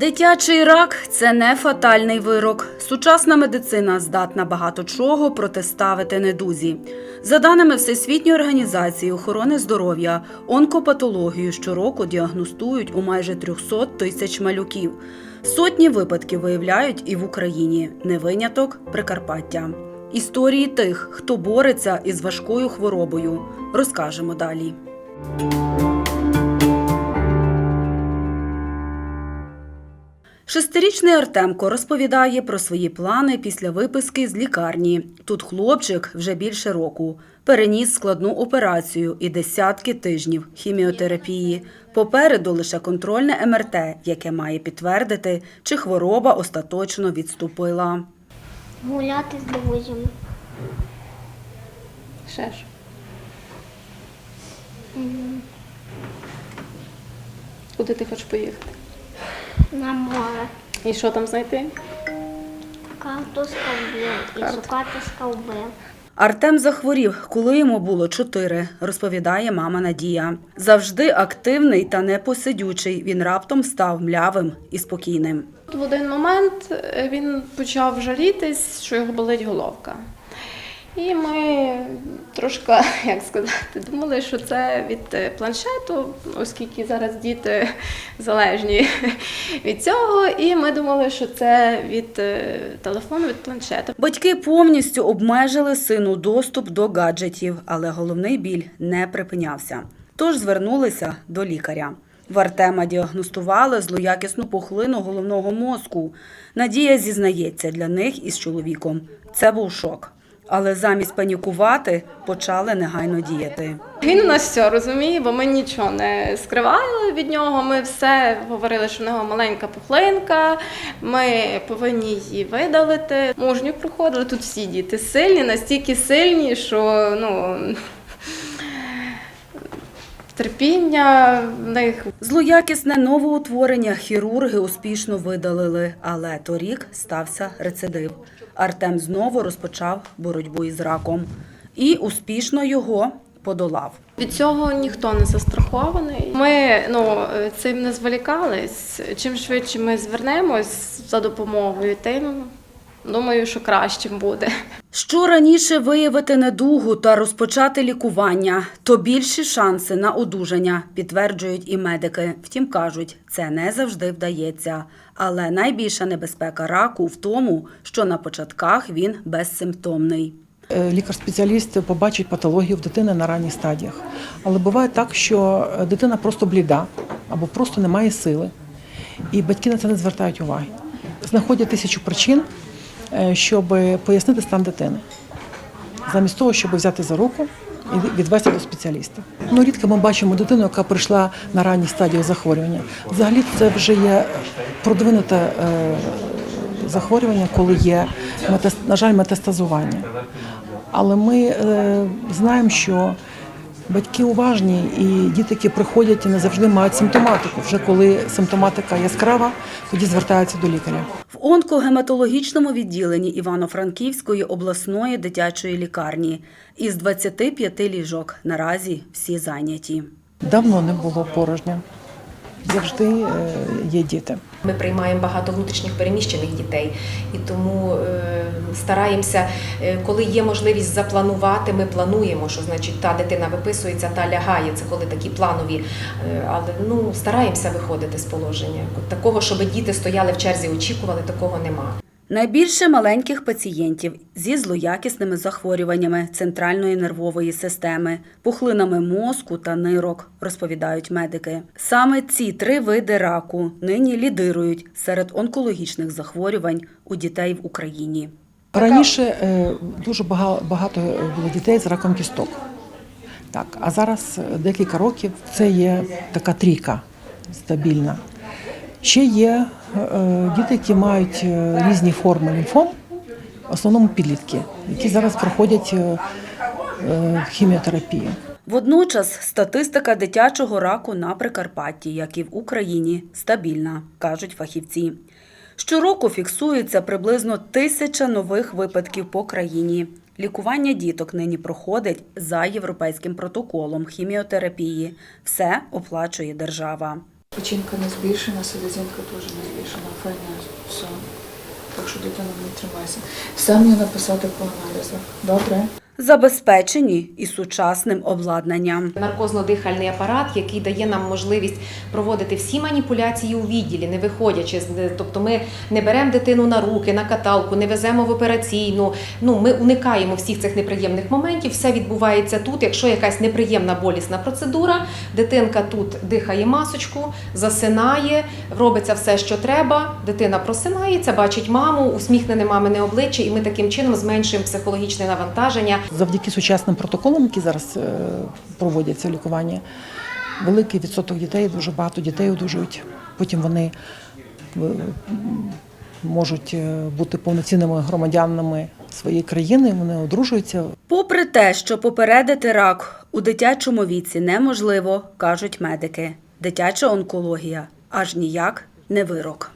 Дитячий рак це не фатальний вирок. Сучасна медицина здатна багато чого протиставити недузі. За даними Всесвітньої організації охорони здоров'я, онкопатологію щороку діагностують у майже 300 тисяч малюків. Сотні випадків виявляють і в Україні. Не виняток Прикарпаття. Історії тих, хто бореться із важкою хворобою, розкажемо далі. Шестирічний Артемко розповідає про свої плани після виписки з лікарні. Тут хлопчик вже більше року переніс складну операцію і десятки тижнів хіміотерапії. Попереду лише контрольне МРТ, яке має підтвердити, чи хвороба остаточно відступила. Гуляти з друзями. Ще ж. Куди ти хочеш поїхати? На море. І що там знайти? Карту скавбив і шукати скавбив. Артем захворів, коли йому було чотири, розповідає мама Надія. Завжди активний та непосидючий. Він раптом став млявим і спокійним. В один момент е, він почав жалітись, що його болить головка. І ми трошки, як сказати, думали, що це від е, планшету, оскільки зараз діти залежні від цього. І ми думали, що це від е, телефону, від планшету. Батьки повністю обмежили сину доступ до гаджетів, але головний біль не припинявся. Тож звернулися до лікаря. В Артема діагностували злоякісну пухлину головного мозку. Надія зізнається для них із чоловіком. Це був шок. Але замість панікувати почали негайно діяти. Він у нас все розуміє, бо ми нічого не скривали від нього. Ми все говорили, що в нього маленька пухлинка, ми повинні її видалити. Мужню проходили. Тут всі діти сильні, настільки сильні, що ну. Терпіння в них Злоякісне новоутворення хірурги успішно видалили, але торік стався рецидив. Артем знову розпочав боротьбу із раком і успішно його подолав. Від цього ніхто не застрахований. Ми ну цим не зволікались. Чим швидше ми звернемось за допомогою, тим думаю, що кращим буде. Що раніше виявити недугу та розпочати лікування, то більші шанси на одужання, підтверджують і медики. Втім, кажуть, це не завжди вдається. Але найбільша небезпека раку в тому, що на початках він безсимптомний. Е, Лікар-спеціаліст побачить патологію в дитини на ранніх стадіях. Але буває так, що дитина просто бліда або просто не має сили, і батьки на це не звертають уваги. Знаходять тисячу причин, щоб пояснити стан дитини, замість того, щоб взяти за руку і відвести до спеціаліста. Ну, рідко ми бачимо дитину, яка прийшла на ранній стадії захворювання. Взагалі це вже є продвинуте е, захворювання, коли є на жаль, метастазування. Але ми е, знаємо, що батьки уважні, і діти, які приходять, не завжди мають симптоматику. Вже коли симптоматика яскрава, тоді звертаються до лікаря. В онкогематологічному відділенні Івано-Франківської обласної дитячої лікарні із 25 ліжок наразі всі зайняті. Давно не було порожня. Завжди е, є діти. Ми приймаємо багато внутрішніх переміщених дітей, і тому е, стараємося, е, коли є можливість запланувати, ми плануємо, що значить та дитина виписується, та лягає. Це коли такі планові, але ну стараємося виходити з положення. Такого, щоб діти стояли в черзі, очікували, такого нема. Найбільше маленьких пацієнтів зі злоякісними захворюваннями центральної нервової системи, пухлинами мозку та нирок, розповідають медики. Саме ці три види раку нині лідирують серед онкологічних захворювань у дітей в Україні. Раніше е, дуже багато було дітей з раком кісток. Так, а зараз е, декілька років це є така трійка стабільна. Ще є діти, які мають е, різні форми лімфом, в основному підлітки, які зараз проходять е, е, хіміотерапію. Водночас статистика дитячого раку на Прикарпатті, як і в Україні, стабільна, кажуть фахівці. Щороку фіксується приблизно тисяча нових випадків по країні. Лікування діток нині проходить за європейським протоколом хіміотерапії. Все оплачує держава. Печінка не збільшена, селезінка теж не збільшена, файне все. Так що дитина не тримайся. Сам я написати по аналізах. Добре? Забезпечені і сучасним обладнанням. Наркозно-дихальний апарат, який дає нам можливість проводити всі маніпуляції у відділі, не виходячи з тобто ми не беремо дитину на руки, на каталку, не веземо в операційну. Ну ми уникаємо всіх цих неприємних моментів. Все відбувається тут. Якщо якась неприємна болісна процедура, дитинка тут дихає масочку, засинає, робиться все, що треба. Дитина просинається, бачить маму, усміхнене мамине обличчя, і ми таким чином зменшуємо психологічне навантаження. Завдяки сучасним протоколам, які зараз е, проводяться в лікуванні, великий відсоток дітей, дуже багато дітей одужують. Потім вони е, можуть е, бути повноцінними громадянами своєї країни, вони одружуються, Попри те, що попередити рак у дитячому віці неможливо, кажуть медики. Дитяча онкологія аж ніяк не вирок.